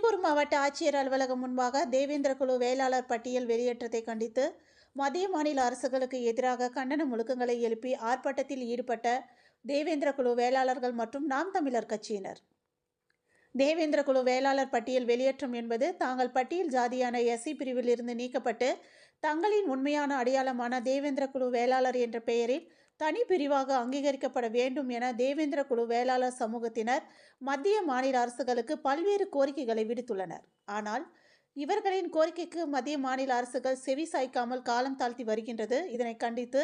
மாவட்ட ஆட்சியர் அலுவலகம் முன்பாக தேவேந்திர குழு வேளாளர் பட்டியல் வெளியேற்றத்தை கண்டித்து மத்திய மாநில அரசுகளுக்கு எதிராக கண்டன முழுக்கங்களை எழுப்பி ஆர்ப்பாட்டத்தில் ஈடுபட்ட தேவேந்திர குழு வேளாளர்கள் மற்றும் நாம் தமிழர் கட்சியினர். தேவேந்திர குழு வேளாளர் பட்டியல் வெளியேற்றம் என்பது தாங்கள் பட்டியல் ஜாதியான எஸ்சி பிரிவில் இருந்து நீக்கப்பட்டு தங்களின் உண்மையான அடையாளமான தேவேந்திர குழு வேளாளர் என்ற பெயரில் தனி பிரிவாக அங்கீகரிக்கப்பட வேண்டும் என தேவேந்திர குழு வேளாளர் சமூகத்தினர் மத்திய மாநில அரசுகளுக்கு பல்வேறு கோரிக்கைகளை விடுத்துள்ளனர். ஆனால் இவர்களின் கோரிக்கைக்கு மத்திய மாநில அரசுகள் செவி சாய்க்காமல் காலம் தாழ்த்தி வருகின்றது. இதனை கண்டித்து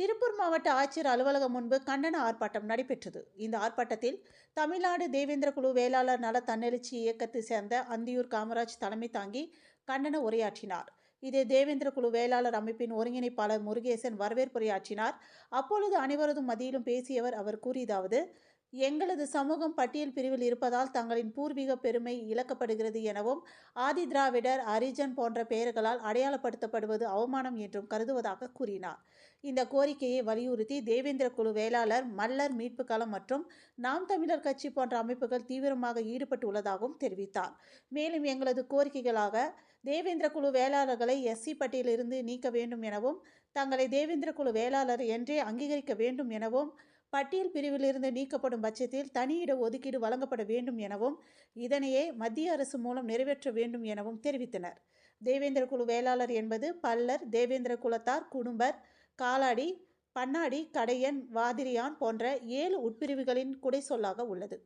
திருப்பூர் மாவட்ட ஆட்சியர் அலுவலகம் முன்பு கண்டன ஆர்ப்பாட்டம் நடைபெற்றது. இந்த ஆர்ப்பாட்டத்தில் தமிழ்நாடு தேவேந்திர குழு வேளாளர் நல தன்னெழுச்சி இயக்கத்தை சேர்ந்த அந்தியூர் காமராஜ் தலைமை தாங்கி கண்டன உரையாற்றினார். இதை தேவேந்திர குழு வேளாளர் அமைப்பின் ஒருங்கிணைப்பாளர் முருகேசன் வரவேற்புரையாற்றினார். அப்பொழுது அனைவரதும் மத்தியிலும் பேசியவர் அவர். கூறியதாவது எங்களது சமூகம் பட்டியல் பிரிவில் இருப்பதால் தங்களின் பூர்வீக பெருமை இழக்கப்படுகிறது எனவும் ஆதி திராவிடர் அரிஜன் போன்ற பெயர்களால் அடையாளப்படுத்தப்படுவது அவமானம் என்றும் கருதுவதாக கூறினார். இந்த கோரிக்கையை வலியுறுத்தி தேவேந்திர குழு வேளாளர் மல்லர் மீட்பு களம் மற்றும் நாம் தமிழர் கட்சி போன்ற அமைப்புகள் தீவிரமாக ஈடுபட்டுள்ளதாகவும் தெரிவித்தார். மேலும் எங்களது கோரிக்கைகளாக தேவேந்திர குழு வேளாளர்களை எஸ்சி பட்டியலிருந்து நீக்க வேண்டும் எனவும் தங்களை தேவேந்திர குழு வேளாளர் என்றே அங்கீகரிக்க வேண்டும் எனவும் பட்டியல் பிரிவிலிருந்து நீக்கப்படும் பட்சத்தில் தனியிட ஒதுக்கீடு வழங்கப்பட வேண்டும் எனவும் இதனையே மத்திய அரசு மூலம் நிறைவேற்ற வேண்டும் எனவும் தெரிவித்தனர். தேவேந்திர குழு வேளாளர் என்பது பல்லர் தேவேந்திர குலத்தார் குடும்பர் காலாடி பன்னாடி கடையன் வாதிரியான் போன்ற ஏழு உட்பிரிவுகளின் குடை சொல்லாக உள்ளது.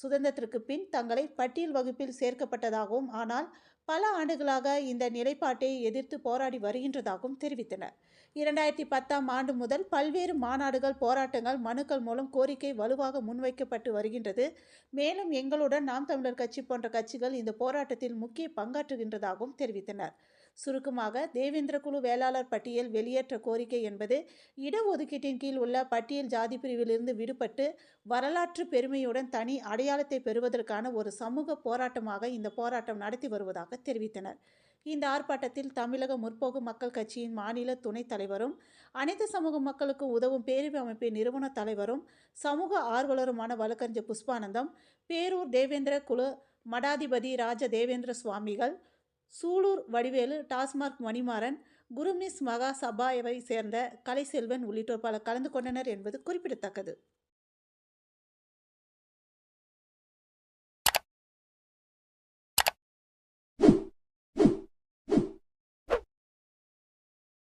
சுதந்திரத்திற்கு பின் தங்களை பட்டியல் வகுப்பில் சேர்க்கப்பட்டதாகவும் ஆனால் பல ஆண்டுகளாக இந்த நிலைப்பாட்டை எதிர்த்து போராடி வருகின்றதாகவும் தெரிவித்தனர். இரண்டாயிரத்தி பத்தாம் ஆண்டு முதல் பல்வேறு மாநாடுகள் போராட்டங்கள் மனுக்கள் மூலம் கோரிக்கை வலுவாக முன்வைக்கப்பட்டு வருகின்றது. மேலும் எங்களுடன் நாம் தமிழர் கட்சி போன்ற கட்சிகள் இந்த போராட்டத்தில் முக்கிய பங்காற்றுகின்றதாகவும் தெரிவித்தனர். சுருக்கமாக தேவேந்திர குழு வேளாளர் பட்டியல் வெளியேற்ற கோரிக்கை என்பது இடஒதுக்கீட்டின் கீழ் உள்ள பட்டியல் ஜாதி பிரிவிலிருந்து விடுபட்டு வரலாற்று பெருமையுடன் தனி அடையாளத்தை பெறுவதற்கான ஒரு சமூக போராட்டமாக இந்த போராட்டம் நடத்தி வருவதாக தெரிவித்தனர். இந்த ஆர்ப்பாட்டத்தில் தமிழக முற்போக்கு மக்கள் கட்சியின் மாநில துணைத் தலைவரும் அனைத்து சமூக மக்களுக்கு உதவும் பேரவை அமைப்பின் நிறுவன தலைவரும் சமூக ஆர்வலருமான வழக்கறிஞர் புஷ்பானந்தம் பேரூர் தேவேந்திர குழு மடாதிபதி ராஜ தேவேந்திர சுவாமிகள் சூலூர் வடிவேலு டாஸ்மார்க் மணிமாறன் குருமிஸ் மகா சபாவை சேர்ந்த கலைசெல்வன் உள்ளிட்டோர் பலர் கலந்து கொண்டனர் என்பது குறிப்பிடத்தக்கது.